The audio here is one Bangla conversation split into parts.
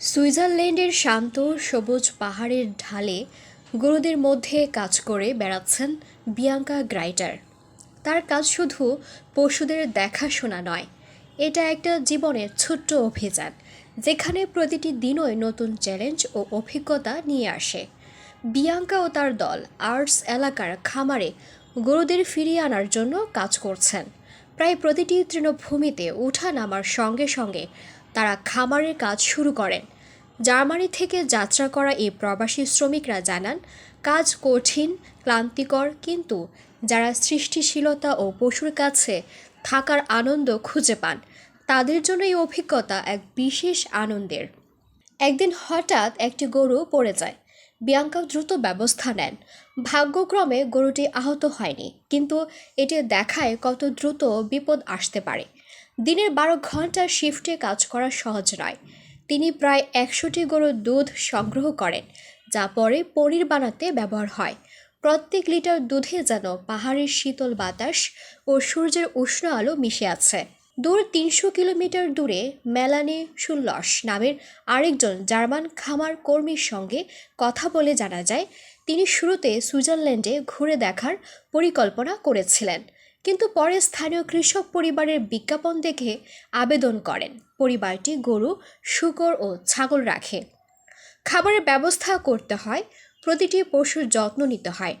সুইজারল্যান্ডের শান্ত, সবুজ পাহাড়ের ঢালে গরুদের মধ্যে কাজ করে বেড়াচ্ছেন বিয়াঙ্কা গ্রাইটার। তার কাজ শুধু পশুদের দেখাশোনা নয়, এটা একটা জীবনের ছোট্ট অভিযান, যেখানে প্রতিটি দিনই নতুন চ্যালেঞ্জ ও অভিজ্ঞতা নিয়ে আসে। বিয়াঙ্কা ও তার দল আর্টস এলাকার খামারে গরুদের ফিরিয়ে আনার জন্য কাজ করছেন। প্রায় প্রতিটি তৃণভূমিতে উঠা নামার সঙ্গে সঙ্গে তারা খামারের কাজ শুরু করেন। জার্মানি থেকে যাত্রা করা এই প্রবাসী শ্রমিকরা জানান, কাজ কঠিন, ক্লান্তিকর, কিন্তু যারা সৃষ্টিশীলতা ও পশুর কাছে থাকার আনন্দ খুঁজে পান, তাদের জন্য এই অভিজ্ঞতা এক বিশেষ আনন্দের। একদিন হঠাৎ একটি গরু পড়ে যায়। বিয়াঙ্কা দ্রুত ব্যবস্থা নেন। ভাগ্যক্রমে গরুটি আহত হয়নি, কিন্তু এটি দেখায় কত দ্রুত বিপদ আসতে পারে। দিনের বারো ঘণ্টার শিফটে কাজ করা সহজ নয়। তিনি প্রায় একশোটি গরুর দুধ সংগ্রহ করেন, যা পরে পনির বানাতে ব্যবহার হয়। প্রত্যেক লিটার দুধে যেন পাহাড়ের শীতল বাতাস ও সূর্যের উষ্ণ আলো মিশে আছে। দূর তিনশো কিলোমিটার দূরে মেলানি সুল্লস নামের আরেকজন জার্মান খামার কর্মীর সঙ্গে কথা বলে জানা যায়, তিনি শুরুতে সুইজারল্যান্ডে ঘুরে দেখার পরিকল্পনা করেছিলেন। কিন্তু পরে স্থানীয় কৃষক পরিবারের বিজ্ঞাপন দেখে আবেদন করেন। পরিবারটি গরু, শুকর ও ছাগল রাখে। খাবারের ব্যবস্থা করতে হয়, প্রতিটি পশুর যত্ন নিতে হয়।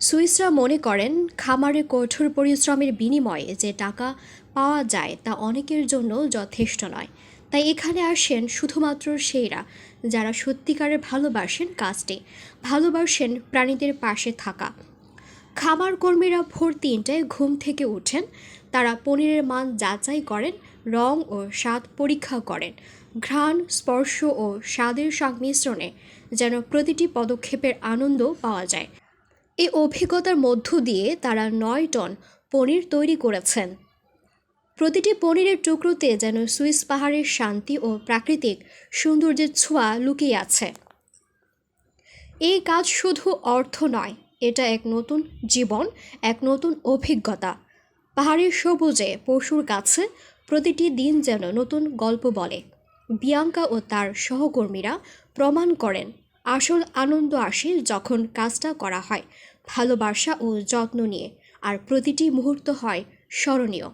সুইসরা মনে করেন, খামারে কঠোর পরিশ্রমের বিনিময়ে যে টাকা পাওয়া যায় তা অনেকের জন্য যথেষ্ট নয়। তাই এখানে আসেন শুধুমাত্র সেইরা যারা সত্যিকারের ভালোবাসেন কাজটি, ভালোবাসেন প্রাণীদের পাশে থাকা। খামার কর্মীরা ভোর তিনটায় ঘুম থেকে উঠেন। তারা পনিরের মান যাচাই করেন, রং ও স্বাদ পরীক্ষা করেন। ঘ্রাণ, স্পর্শ ও স্বাদের সংমিশ্রণে যেন প্রতিটি পদক্ষেপের আনন্দ পাওয়া যায়। এই অভিজ্ঞতার মধ্য দিয়ে তারা নয় টন পনির তৈরি করেছেন। প্রতিটি পনিরের টুকরোতে যেন সুইস পাহাড়ের শান্তি ও প্রাকৃতিক সৌন্দর্যের ছোঁয়া লুকিয়ে আছে। এই কাজ শুধু অর্থ নয় এটা এক নতুন জীবন, এক নতুন অভিজ্ঞতা। পাহাড়ের সবুজে পশুর কাছে প্রতিটি দিন যেন নতুন গল্প বলে। বিয়াঙ্কা ও তার সহকর্মীরা প্রমাণ করেন আসল আনন্দ আসে যখন কাজটা করা হয় ভালোবাসা ও যত্ন নিয়ে। আর প্রতিটি মুহূর্ত হয় স্মরণীয়।